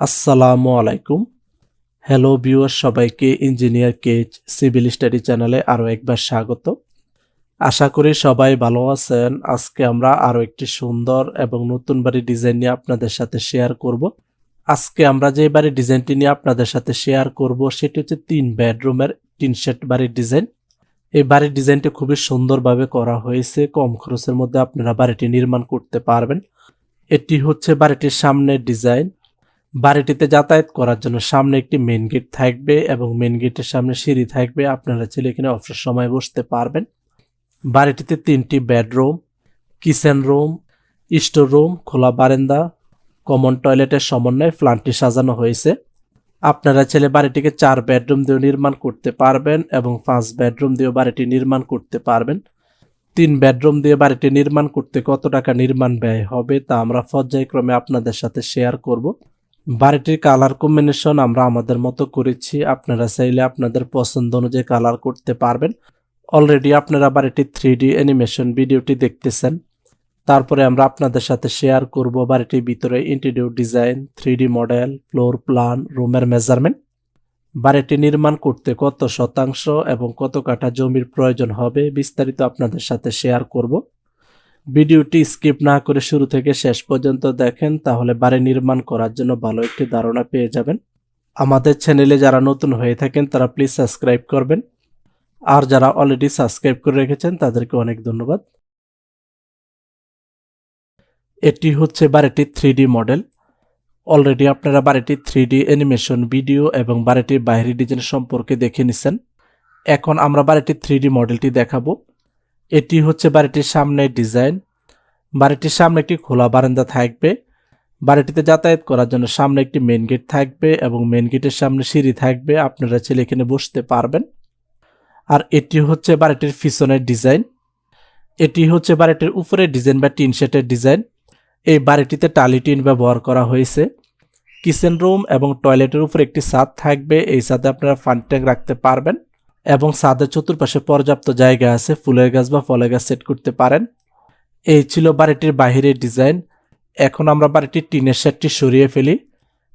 আসসালামু আলাইকুম। Hello viewer সবাইকে ইঞ্জিনিয়ার কেজ সিভিল স্টাডি চ্যানেলে আরও একবার স্বাগত। আশা করি সবাই ভালো আছেন। আজকে আমরা আরও একটি সুন্দর এবং নতুন বাড়ির ডিজাইন নিয়ে আপনাদের সাথে শেয়ার করব। আজকে আমরা যে বাড়ির ডিজাইনটি নিয়ে আপনাদের সাথে শেয়ার করব, সেটি হচ্ছে তিন বেডরুমের তিন সেট বাড়ির ডিজাইন এই বাড়ির ডিজাইনটি খুবই সুন্দরভাবে করা হয়েছে। কম খরচের মধ্যে আপনারা বাড়িটি নির্মাণ করতে পারবেন। এটি হচ্ছে বাড়িটির সামনের ডিজাইন বাড়িটিতে যাতায়াত করার জন্য সামনে একটি মেন গেট থাকবে এবং মেন গেটের সামনে সিঁড়ি থাকবে। আপনারা ছেলে এখানে অবসর সময় বসতে পারবেন। বাড়িটিতে তিনটি bedroom kitchen room store room খোলা বারান্দা কমন টয়লেটের সমন্বয়ে ফ্ল্যাটটি সাজানো হয়েছে। আপনারা ছেলে বাড়িটিকে চার বেডরুম দিয়েও নির্মাণ করতে পারবেন এবং পাঁচ বেডরুম দিয়েও বাড়িটি নির্মাণ করতে পারবেন। তিন বেডরুম দিয়ে বাড়িটি নির্মাণ করতে কত টাকা নির্মাণ ব্যয় হবে তা আমরা পর্যায়ক্রমে আপনাদের সাথে শেয়ার করব। বাড়িটির কালার কম্বিনেশন আমরা আমাদের মতো করেছি। আপনারা চাইলে আপনাদের পছন্দ অনুযায়ী কালার করতে পারবেন। অলরেডি আপনারা বাড়িটির থ্রি ডি অ্যানিমেশন ভিডিওটি দেখতেছেন। তারপরে আমরা আপনাদের সাথে শেয়ার করব বাড়িটির ভিতরে interior design three model floor plan রুমের মেজারমেন্ট বাড়িটি নির্মাণ করতে কত শতাংশ এবং কত কাঠা জমির প্রয়োজন হবে বিস্তারিত আপনাদের সাথে শেয়ার করব। ভিডিওটি স্কিপ না করে শুরু থেকে শেষ পর্যন্ত দেখেন, তাহলে বাড়ি নির্মাণ করার জন্য ভালো একটি ধারণা পেয়ে যাবেন। আমাদের চ্যানেলে যারা নতুন হয়ে থাকেন, তারা প্লিজ সাবস্ক্রাইব করবেন। আর যারা অলরেডি সাবস্ক্রাইব করে রেখেছেন, তাদেরকে অনেক ধন্যবাদ। এটি হচ্ছে বাড়িটির থ্রি মডেল। অলরেডি আপনারা বাড়িটির থ্রি অ্যানিমেশন ভিডিও এবং বাড়িটির বাইরের ডিজাইন সম্পর্কে দেখে নিছেন। এখন আমরা বাড়িটির থ্রি মডেলটি দেখাবো। এটি হচ্ছে বাড়িটির সামনের ডিজাইন। বাড়িটির সামনে একটি খোলা বারান্দা থাকবে। বাড়িটিতে যাতায়াত করার জন্য সামনে একটি মেন গেট থাকবে এবং মেন গেটের সামনে সিঁড়ি থাকবে। আপনারা ছেলে এখানে বসতে পারবেন। আর এটি হচ্ছে বাড়িটির পিছনের ডিজাইন এটি হচ্ছে বাড়িটির উপরে ডিজাইন বা টিন শেটের ডিজাইন এই বাড়িটিতে টালি টিন ব্যবহার করা হয়েছে। কিচেন রুম এবং টয়লেটের উপর একটি ছাদ থাকবে। এই ছাদে আপনারা ফান ট্যাঙ্ক রাখতে পারবেন। এবং ছাদের চতুর্পাশে পর্যাপ্ত জায়গা আছে, ফুলের গাছ বা ফলের গাছ সেট করতে পারেন। এই ছিল বাড়িটির বাহিরের ডিজাইন। এখন আমরা বাড়িটির টিনের শেডটি সরিয়ে ফেলি।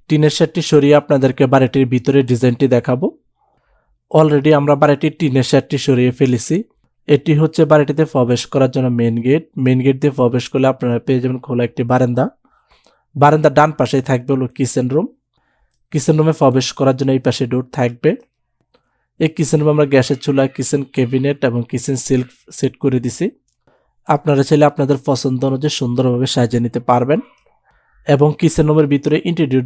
টিনের শেডটি সরিয়ে আপনাদেরকে বাড়িটির ভিতরে ডিজাইনটি দেখাবো। অলরেডি আমরা বাড়িটির টিনের শেডটি সরিয়ে ফেলেছি। এটি হচ্ছে বাড়িটিতে প্রবেশ করার জন্য মেন গেট মেন গেট দিয়ে প্রবেশ করলে আপনারা পেয়ে যাবেন খোলা একটি বারান্দা। বারান্দার ডান পাশেই থাকবে হলো কিচেন রুম কিচেন রুমে প্রবেশ করার জন্য এই পাশে ডোর থাকবে। এই কিচেন আমরা গ্যাসের চুলা কিচেন ক্যাবিনেট এবং কিচেন সিল্ক সেট করে দিছি। আপনারা চাইলে আপনাদের পছন্দ অনুযায়ী সুন্দরভাবে সাজিয়ে নিতে পারবেন এবং কিচেন রুমের ভিতরে ইন্টেরিয়র